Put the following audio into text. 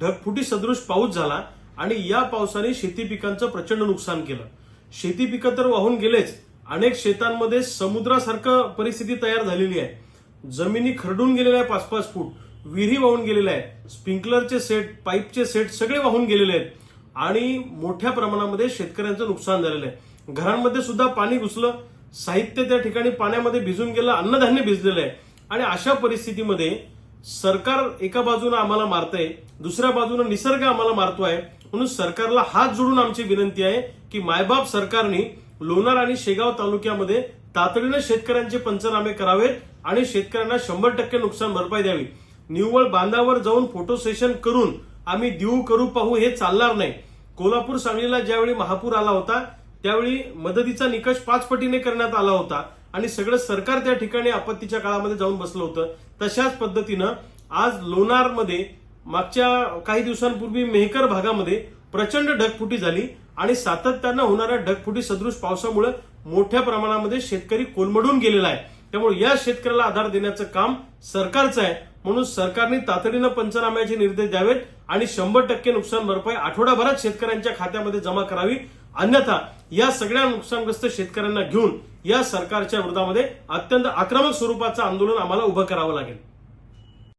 ढगफुटी सदृश पाऊस झाला आणि या पावसाने शेती पिकांचं प्रचंड नुकसान केलं. शेती पिकं तर वाहून गेलेच. अनेक शेतांमध्ये समुद्रासारखं परिस्थिती तयार झालेली आहे. जमिनी खरडून गेलेल्या आहे पाच पाच फूट. विहिरी वाहून गेलेल्या आहेत. स्प्रिंकलरचे सेट पाईपचे सेट सगळे वाहून गेलेले आहेत. आणि मोठ्या प्रमाणामध्ये शेतकऱ्यांचं नुकसान झालेलं आहे. घरांमध्ये सुद्धा पाणी घुसलं. साहित्य त्या ठिकाणी पाण्यामध्ये भिजून गेलं. अन्नधान्य भिजलेलं आहे. आणि अशा परिस्थितीमध्ये सरकार एका बाजूने आम्हाला मारतंय दुसऱ्या बाजूने निसर्ग आम्हाला मारतोय म्हणून सरकारला हात जोडून आमची विनंती आहे की मायबाप सरकारने लोणार आणि शेगाव तालुक्यामध्ये तातडीनं शेतकऱ्यांचे पंचनामे करावेत आणि शेतकऱ्यांना शंभर टक्के नुकसान भरपाई द्यावी. निव्वळ बांधावर जाऊन फोटो सेशन करून आम्ही देऊ करू पाहू हे चालणार नाही. कोल्हापूर सांगलीला ज्यावेळी महापूर आला होता त्यावेळी मदतीचा निकष पाच पटीने करण्यात आला होता. आणि सगळं सरकार त्या ठिकाणी आपत्तीच्या काळामध्ये जाऊन बसलं होतं. तशाच पद्धतीनं आज लोणारमध्ये मागच्या काही दिवसांपूर्वी मेहकर भागामध्ये प्रचंड ढगफुटी झाली आणि सातत्यानं होणाऱ्या ढगफुटी सदृश पावसामुळे मोठ्या प्रमाणामध्ये शेतकरी कोलमडून गेलेला आहे. त्यामुळे या शेतकऱ्याला आधार देण्याचं काम सरकारचं आहे. म्हणून सरकारने तातडीनं पंचनाम्याचे निर्देश द्यावेत आणि शंभर टक्के नुकसान भरपाई आठवडाभरात शेतकऱ्यांच्या खात्यामध्ये जमा करावी. अन्यथा या सगळ्या नुकसानग्रस्त शेतकऱ्यांना घेऊन या सरकारच्या विरोधामध्ये अत्यंत आक्रमक स्वरूपाचं आंदोलन आम्हाला उभं करावं लागेल.